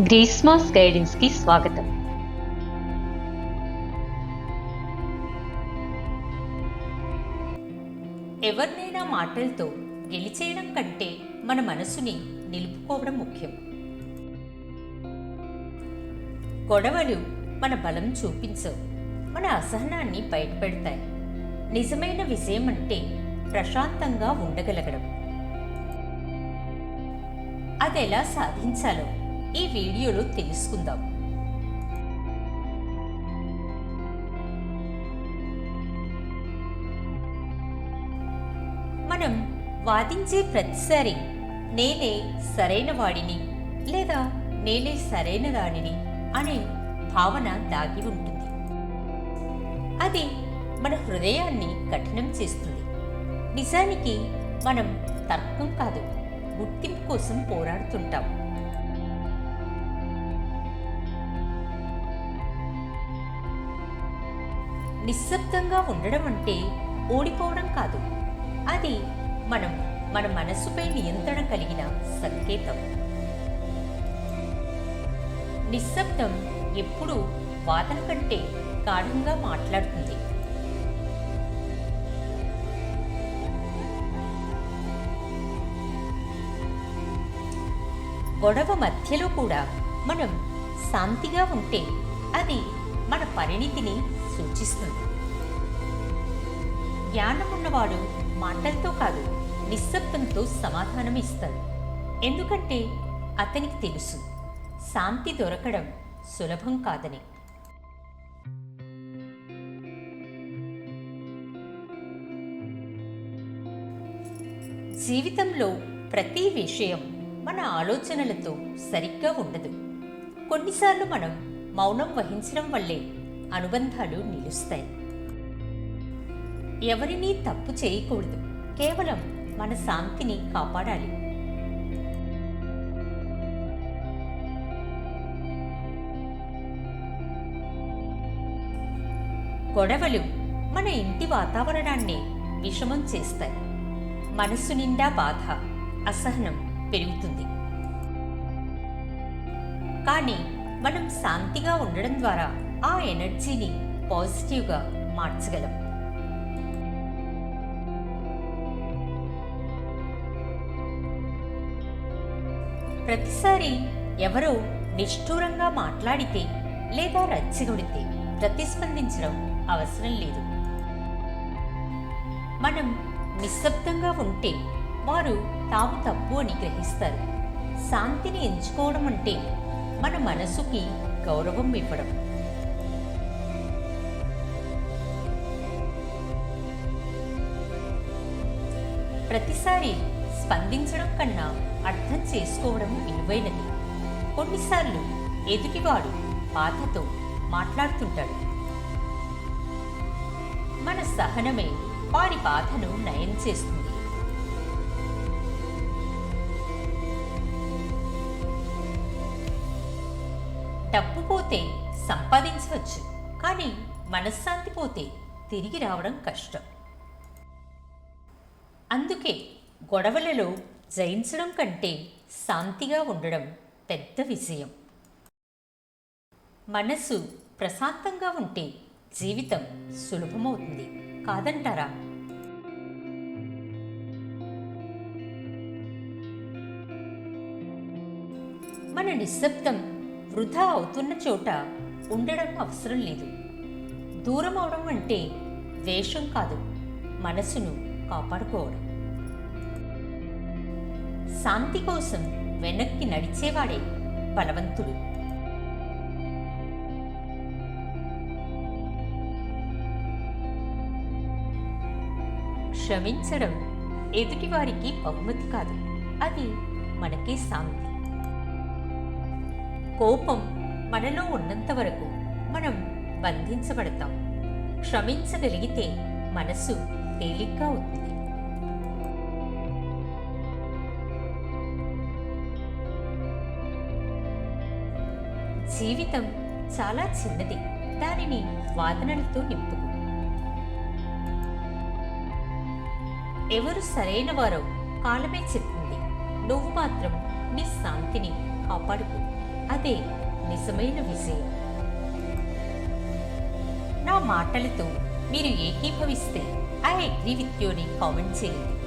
గ్రీస్మాస్ గైడెన్స్కి స్వాగతం. ఎవరినైనా మాటలతో గెలిచేయడం కంటే మన మనసుని నిలుపుకోవడం ముఖ్యం. గొడవలు మన బలం చూపించవు మన అసహనాన్ని బయటపెడతాయి. నిజమైన విజయం అంటే ప్రశాంతంగా ఉండగలగడం. అది ఎలా సాధించాలో ఈ వీడియోలో తెలుసుకుందాం. మనం వాదించే ప్రతిసారి నేనే సరైన వాడిని లేదా నేనే సరైన దానిని అనే భావన దాగి ఉంటుంది. అది మన హృదయాన్ని కఠినం చేస్తుంది. నిజానికి మనం తర్కం కాదు గుర్తింపు కోసం పోరాడుతుంటాం. నిశ్శబ్దంగా ఉండడం అంటే ఓడిపోవడం కాదు. అది మనం మన మనస్సుపై నియంత్రణ కలిగిన సంకేతం. నిశ్శబ్దం ఎప్పుడూ వాదన కంటే గాఢంగా మాట్లాడుతుంది. గొడవ మధ్యలో కూడా మనం శాంతిగా ఉంటే అది మన పరిణితిని సూచిస్తుంది. జ్ఞానం ఉన్నవాడు మాటలతో కాదు నిశ్శబ్దంతో సమాధానం ఇస్తాడు. ఎందుకంటే అతనికి తెలుసు శాంతి దొరకడం సులభం కాదని. జీవితంలో ప్రతి విషయం మన ఆలోచనలతో సరిగ్గా ఉండదు. కొన్నిసార్లు మనం మౌనం వహించడం వల్లే అనుబంధాలు నిలుస్తాయి. ఎవరినీ తప్పు చేయకూడదు. కేవలం మన శాంతిని కాపాడాలి. గొడవలు మన ఇంటి వాతావరణాన్ని విషమం చేస్తాయి. మనస్సు నిండా బాధ అసహనం పెరుగుతుంది. కానీ మనం శాంతిగా ఉండడం ద్వారా ఆ ఎనర్జీని పాజిటివ్గా మార్చగలం. ప్రతిసారి ఎవరో నిష్ఠూరంగా మాట్లాడితే లేదా రచ్చగొడితే ప్రతిస్పందించడం అవసరం లేదు. మనం నిశ్శబ్దంగా ఉంటే వారు తాము తప్పు అని గ్రహిస్తారు. శాంతిని ఎంచుకోవడం అంటే మన మనసుకి గౌరవం ఇవ్వడం. ప్రతిసారి స్పందించడం కన్నా అర్థం చేసుకోవడం విలువైనది. కొన్నిసార్లు ఎదుటివాడు బాధతో మాట్లాడుతుంటాడు. మన సహనమే వారి బాధను నయం చేస్తుంది. పోతే సంపాదించవచ్చు కానీ మనశ్శాంతి పోతే తిరిగి రావడం కష్టం. అందుకే గొడవలలో జయించడం కంటే శాంతిగా ఉండడం పెద్ద విజయం. మనసు ప్రశాంతంగా ఉంటే జీవితం సులభమవుతుంది కాదంటారా? మన నిశ్శబ్దం వృధా అవుతున్న చోట ఉండడం అవసరం లేదు. దూరం అవడం అంటే ద్వేషం కాదు మనసును కాపాడుకోవడం. శాంతి కోసం వెనక్కి నడిచేవాడే బలవంతుడు. క్షమించడం ఎదుటివారికి బహుమతి కాదు. అది మనకే శాంతి. కోపం మనలో ఉన్నంత వరకు మనం బంధించబడతాం. క్షమించగలిగితే మనసు తేలిగ్గా అవుతుంది జీవితం చాలా చిన్నది. దానిని వాదనలతో నింపుకు. ఎవరు సరైన వారో కాలమే చెప్తుంది. నువ్వు మాత్రం నీ శాంతిని కాపాడుకో. అదే నిజమైన విజయం. నా మాటలతో మీరు ఏకీభవిస్తే I agree with you comment చేయండి.